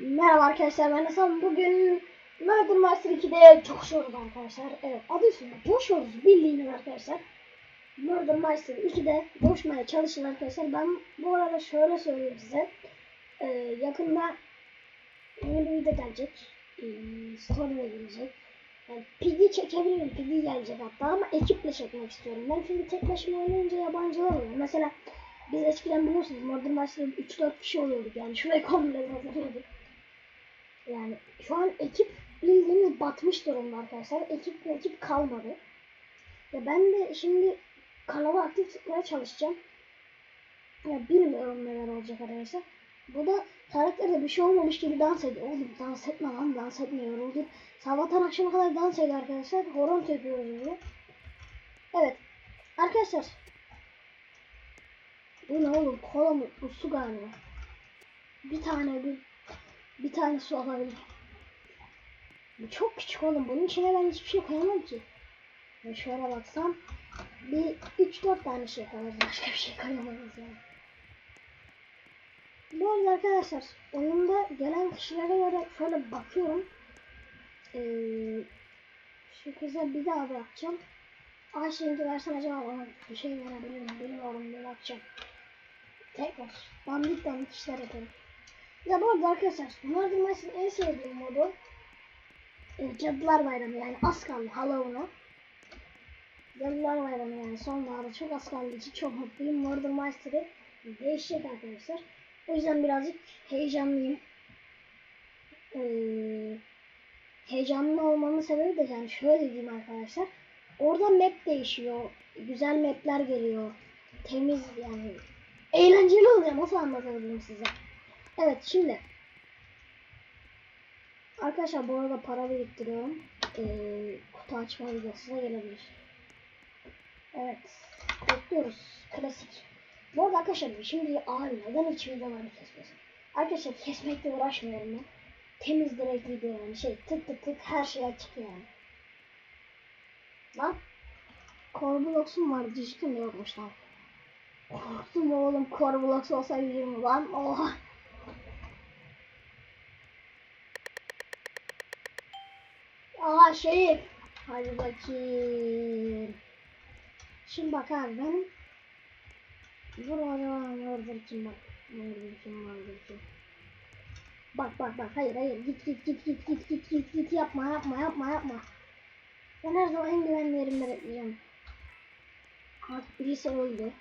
Merhaba arkadaşlar ben Hasan. Bugün Murder Master 2'de coşuyoruz arkadaşlar. Evet adı üstünde coşuyoruz bildiğiniz arkadaşlar. Murder Master 2'de coşmaya çalışın arkadaşlar. Ben bu arada şöyle söyleyeyim size. Ee, yakında yeni bir video gelecek. Ee, story'e gelecek. Yani Piggy çekebilirim. Piggy gelecek hatta ama ekiple çekmek istiyorum. Ben çünkü tek başıma oynayınca yabancılar oluyor. Mesela biz eskiden biliyorsunuz Murder Master'da 3-4 kişi oluyorduk yani. Şurayı komple hazırlıyorduk. Yani şu an ekip bildiğiniz batmış durumda arkadaşlar. Ekip ekip kalmadı. Ya ben de şimdi kanalı aktif tutmaya çalışacağım. Ya bilmiyorum neler olacak arkadaşlar. Bu da karakterde bir şey olmamış gibi dans ediyor. Oğlum dans etme lan dans etme yoruldu. Sabahtan akşama kadar dans ediyor arkadaşlar. Horon tepiyoruz böyle. Evet. Arkadaşlar. Bu ne oğlum? Kola mı? Bu su galiba. Bir tane bir bir tane su alabilirim. Bu çok küçük oğlum. Bunun içine ben hiçbir şey koyamam ki. Ya şöyle baksam bir 3-4 tane şey koyarız. Başka bir şey koyamayız yani. Bu arada arkadaşlar oyunda gelen kişilere göre şöyle bakıyorum. Ee, şu kıza bir daha bırakacağım. Ayşe'ninki versen acaba bana bir şey verebilir mi? Bilmiyorum bir bakacağım. Tekrar. Dandik dandik işler yapıyorum. Ya bu arada arkadaşlar Murder Master'ın en sevdiğim modu e, Cadılar Bayramı yani az kaldı Halloween'a. Cadılar Bayramı yani sonlarda çok az kaldığı için çok mutluyum. Murder Master'ı değişecek arkadaşlar. O yüzden birazcık heyecanlıyım. Ee, heyecanlı olmamın sebebi de yani şöyle diyeyim arkadaşlar. Orada map değişiyor. Güzel mapler geliyor. Temiz yani. Eğlenceli oluyor. Nasıl anlatabilirim size? Evet şimdi. Arkadaşlar bu arada para biriktiriyorum. Ee, kutu açma videosu da gelebilir. Evet. Bekliyoruz. Klasik. Bu arada arkadaşlar şimdi abi neden hiç videoları kesmesin? Arkadaşlar kesmekle uğraşmıyorum ben. Temiz direkt video yani şey tık tık tık her şey açık yani. Lan. Corblox'um var düştüm yokmuş lan. Korktum oğlum Corblox olsaydı yerim lan. Oha. Aa şey. Hadi bakayım. Şimdi bak abi benim Dur oradan vardır kim bak. Vardır kim vardır kim. Bak bak bak hayır hayır git git git git git git git git yapma yapma yapma yapma. Ben her zaman en güvenli yerimde bekleyeceğim. Artık birisi öldü.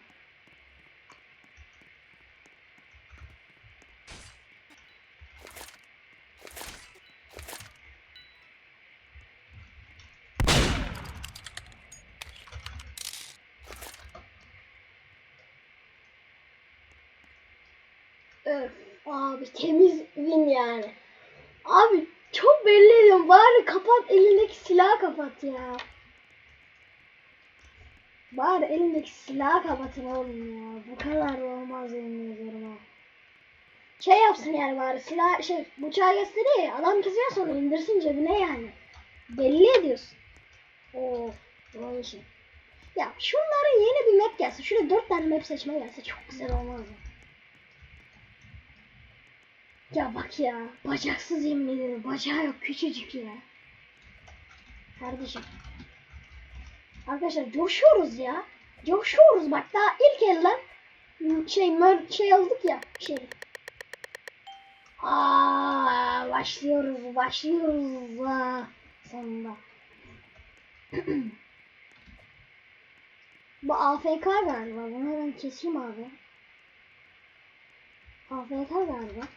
Abi temiz win yani. Abi çok belli ediyorum. Bari kapat elindeki silahı kapat ya. Bari elindeki silahı kapatın oğlum ya. Bu kadar da olmaz yemin ediyorum. Şey yapsın yani bari silah şey bıçağı gösteriyor ya. Adam kızıyor sonra indirsin cebine yani. Belli ediyorsun. Oo, o işin. Ya şunların yeni bir map gelse. Şurada dört tane map seçme gelse çok güzel olmaz mı? Ya bak ya. Bacaksız yemin ederim. Bacağı yok. Küçücük ya. Kardeşim. Arkadaşlar coşuyoruz ya. Coşuyoruz bak daha ilk elden şey mör şey aldık ya şey. Aa başlıyoruz başlıyoruz Aa, sonunda. Bu AFK galiba. Bunu hemen keseyim abi. AFK galiba.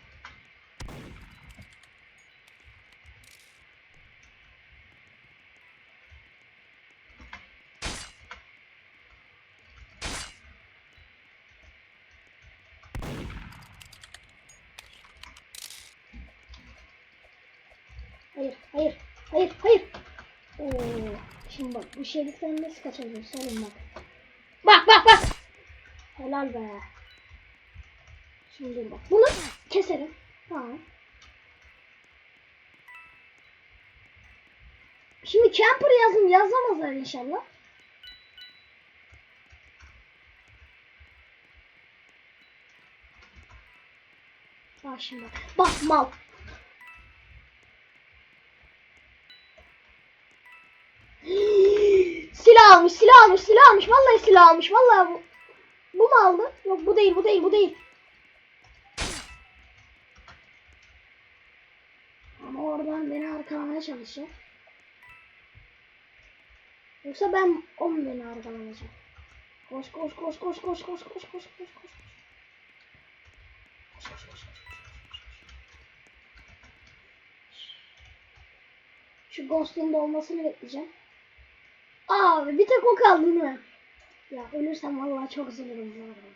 Hayır, hayır, hayır. Oo, şimdi bak bu şeriften nasıl kaçabilirim söyleyeyim bak. Bak bak bak. Helal be. Şimdi bak. Bunu keselim. Tamam. Şimdi camper yazım yazamazlar inşallah. Bak şimdi. Bak mal. Almış, silah almış, silah almış. Vallahi silah almış. Vallahi bu. Bu mu aldı? Yok bu değil, bu değil, bu değil. Ama oradan beni arkalamaya çalışacak. Yoksa ben o beni arkalayacak? Koş koş koş koş koş koş koş koş koş koş koş. Koş koş. Şu Ghost'un dolmasını bekleyeceğim. Abi bir tek o kaldı değil mi? Ya ölürsem vallahi çok üzülürüm bu arada.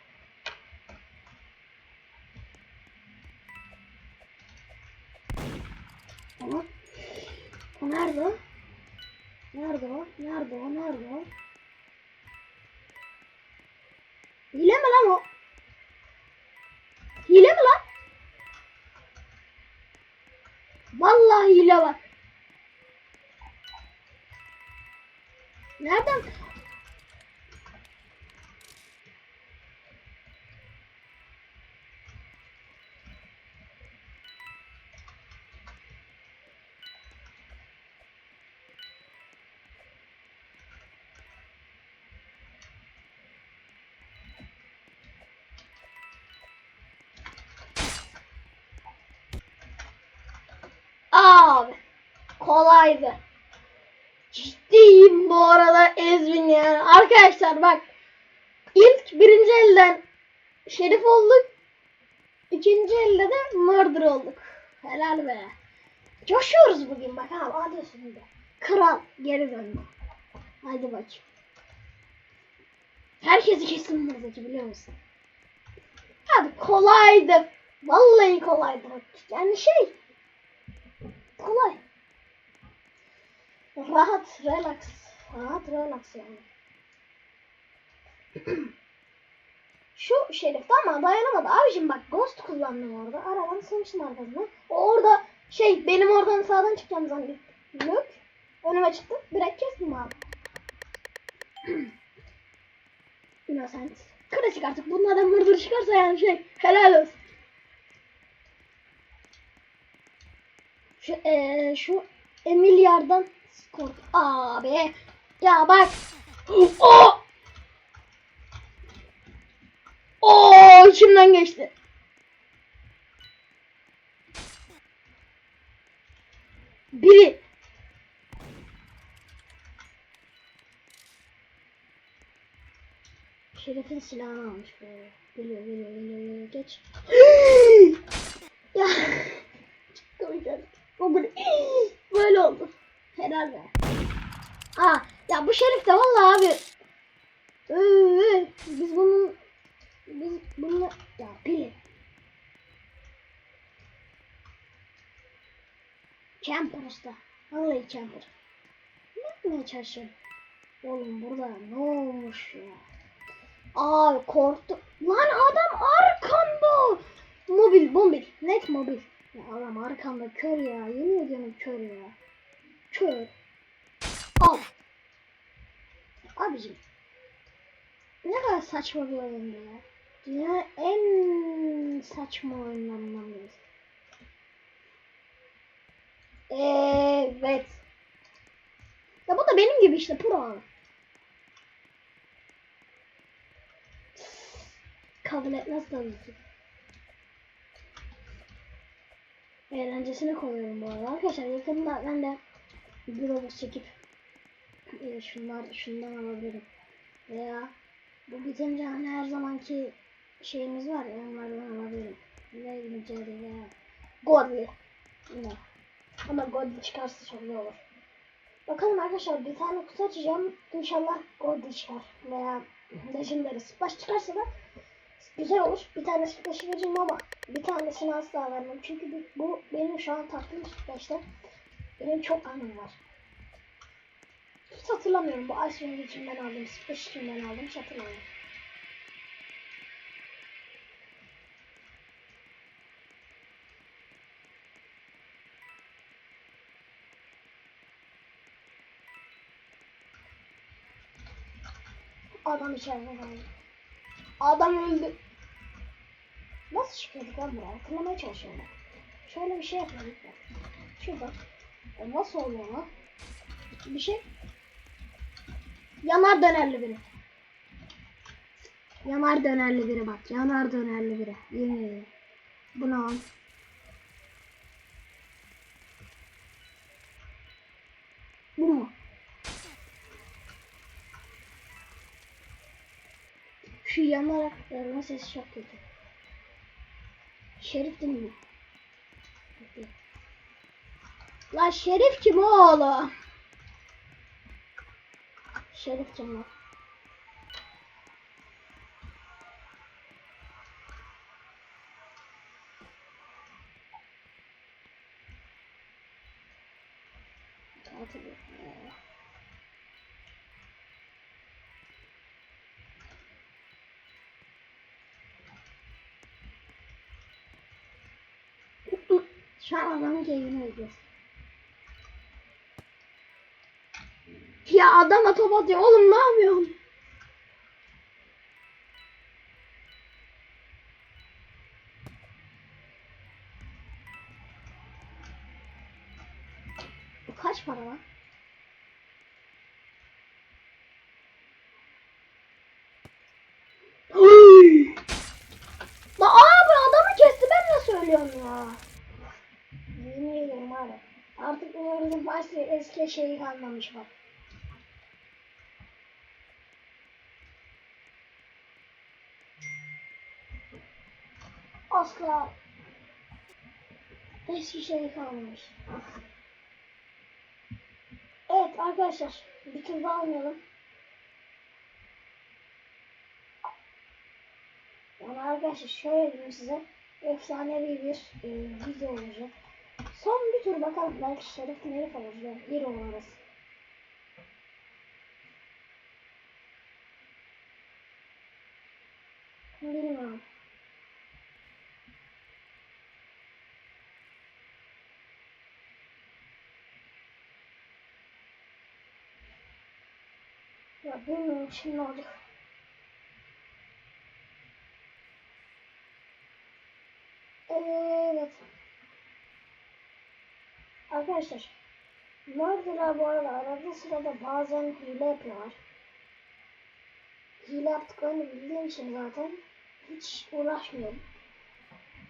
Nerede? o? Nerede o? Nerede o? Nerede o? Hile mi lan o? Hile mi lan? Vallahi hile var. Nereden? Abi kolaydı. Bu arada Ezvin yani. Arkadaşlar bak. ilk birinci elden Şerif olduk. İkinci elde de Murder olduk. Helal be. Coşuyoruz bugün bak abi hadi şimdi. Kral geri döndü. Hadi bakayım. Herkesi kestim buradaki biliyor musun? Abi kolaydı. Vallahi kolaydı. bak. Yani şey. Kolay. Rahat, relax. Rahat, relax yani. Şu şerifte ama dayanamadı. Abicim bak ghost kullandım orada. Aradan sığmıştım arkasına. O orada şey benim oradan sağdan çıkacağım zannettim. Yok. Önüme çıktı. Direkt kestim abi. Innocent. Klasik artık. Bunlardan murdur çıkarsa yani şey helal olsun. Şu, eee şu Emilyar'dan skor. Abi. Ya bak. O. O içimden geçti. Biri. Şeref'in silahını almış böyle. Geliyor geliyor geliyor geliyor geç. ya. O böyle, oldu. Helal be. Aa, ya bu Şerif de vallahi abi. Ee, biz bunun biz bunu ya pili. Camper usta. Vallahi camper. Ne yapmaya çalışıyorsun? Oğlum burada ne olmuş ya? Abi korktum. Lan adam arkanda. Mobil, mobil. Net mobil. Ya adam arkanda kör ya. Yemin ediyorum kör ya. Kör. Al. Abicim. Ne kadar saçma bir oyun ya. Dünyanın en saçma oyunlarından birisi. Evet. Ya bu da benim gibi işte pro. Kabul etmez tabii ki. Eğlencesini koyuyorum bu arada. Arkadaşlar yakında ben de bir robot çekip e, şunlar şundan alabilirim. Veya bu bitince hani her zamanki şeyimiz var ya onlardan alabilirim. Ne mücadele veya Godly. Yine. Ama Godly çıkarsa çok iyi olur. Bakalım arkadaşlar bir tane kutu açacağım. İnşallah Godly çıkar. Veya Legendary Splash çıkarsa da güzel olur. Bir tane Splash vereceğim ama bir tanesini asla vermem. Çünkü bu, bu benim şu an taktığım Splash'te benim çok anım var. Hiç hatırlamıyorum bu Wing için ben aldım, Splash için ben aldım hiç hatırlamıyorum. Adam içeride kaldı. Adam öldü. Nasıl çıkıyorduk lan buraya? Hatırlamaya çalışıyorum bak. Şöyle bir şey bak. Şurada. O nasıl oluyor lan? Bir şey. Yanar dönerli biri. Yanar dönerli biri bak. Yanar dönerli biri. Yemin. Bunu al. Bu mu? Şu yanarak verme sesi çok kötü. Şerif değil mi? La Şerif kim oğlum? Şerif yok ya. Şu an adamın keyfini bekliyoruz. Ya adam top atıyor. Oğlum ne yapıyorsun? Bu kaç para lan? Adamı kesti ben ne söylüyorum ya? Yemin ediyorum abi. Artık umarım başka eski şeyi kalmamış bak. Asla eski şey kalmamış. Evet arkadaşlar bir tur daha oynayalım. Yani arkadaşlar şöyle diyeyim size efsanevi bir e, video olacak. Son bir tur bakalım belki şerif merif alır ve bir oluruz. Bilmiyorum. Ya bilmiyorum şimdi ne olacak. Evet. Arkadaşlar. Murder'a bu arada arada sırada bazen hile yapıyorlar. Hile yaptıklarını bildiğim için zaten hiç uğraşmıyorum.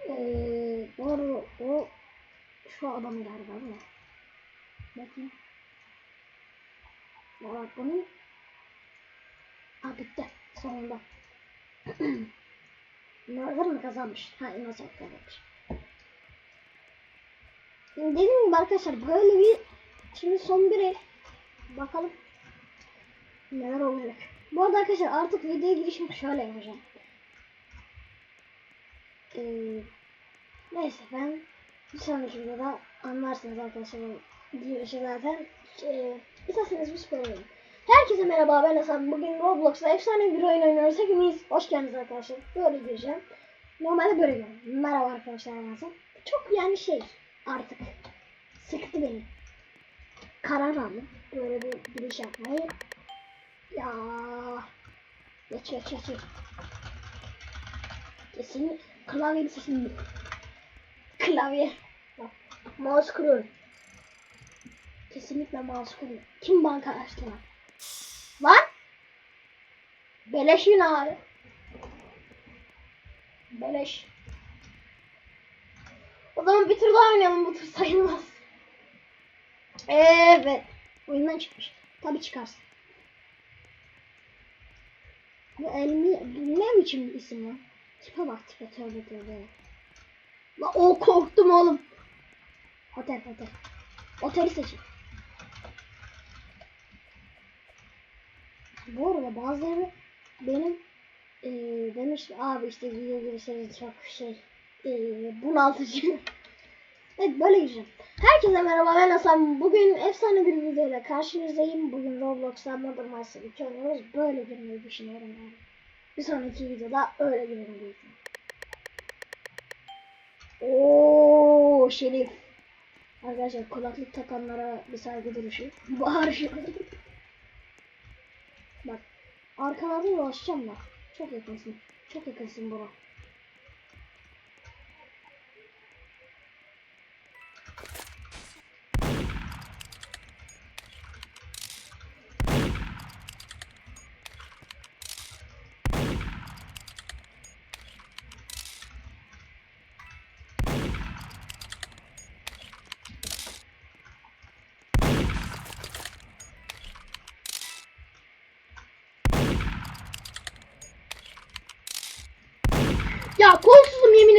Ee, arada o şu adam galiba mi? Bakayım. Bak bunu Ha bitti sonunda. Murder mı kazanmış? Ha Innocent kazanmış. Dediğim gibi arkadaşlar böyle bir şimdi son bir el bakalım neler olacak. Bu arada arkadaşlar artık videoya girişim şöyle yapacağım. Ee, neyse ben bir sonraki videoda anlarsınız arkadaşlar girişi zaten. Ee, isterseniz bir oynayalım. Herkese merhaba ben Hasan. Bugün Roblox'ta efsane bir oyun oynuyoruz. Hepiniz hoş geldiniz arkadaşlar. Böyle gireceğim. Normalde böyle gireceğim. Merhaba arkadaşlar ben Hasan. Çok yani şey artık sıktı beni. Karar aldım. Böyle bir giriş yapmayı. Ya geç geç geç. geç. Kesin klavye sesini klavye. Bak mouse kuruyorum. Kesinlikle mouse kuruyorum. Kim banka açtı lan? Lan! Beleş yine abi. Beleş. O zaman bir tur daha oynayalım bu tur sayılmaz. Evet. Oyundan çıkmış. Tabi çıkarsın. Bu elmi ne biçim isim lan? Tipe bak tipe tövbe tövbe. La o korktum oğlum. Otel otel. Oteli seçin. Bu arada bazıları benim e, demiş abi işte video girişleri çok şey e, bunaltıcı. evet böyle gireceğim. Herkese merhaba ben Hasan. Bugün efsane bir videoyla karşınızdayım. Bugün Roblox'ta Modern Master 2 oynuyoruz. Böyle girmeyi düşünüyorum yani. Bir sonraki videoda öyle girelim ihtimal. Oo Şerif. Arkadaşlar kulaklık takanlara bir saygı duruşu. Bağırışıyor. Bak arkalarda dolaşacağım bak. Çok yakınsın. Çok yakınsın bura.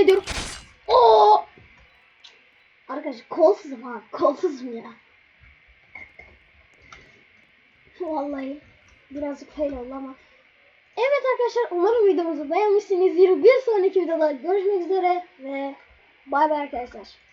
Ediyorum. Oo! Arkadaşlar kolsuzum ha. Kolsuzum ya. Vallahi birazcık fail oldu ama. Evet arkadaşlar umarım videomuzu beğenmişsinizdir. Bir sonraki videoda görüşmek üzere ve bay bay arkadaşlar.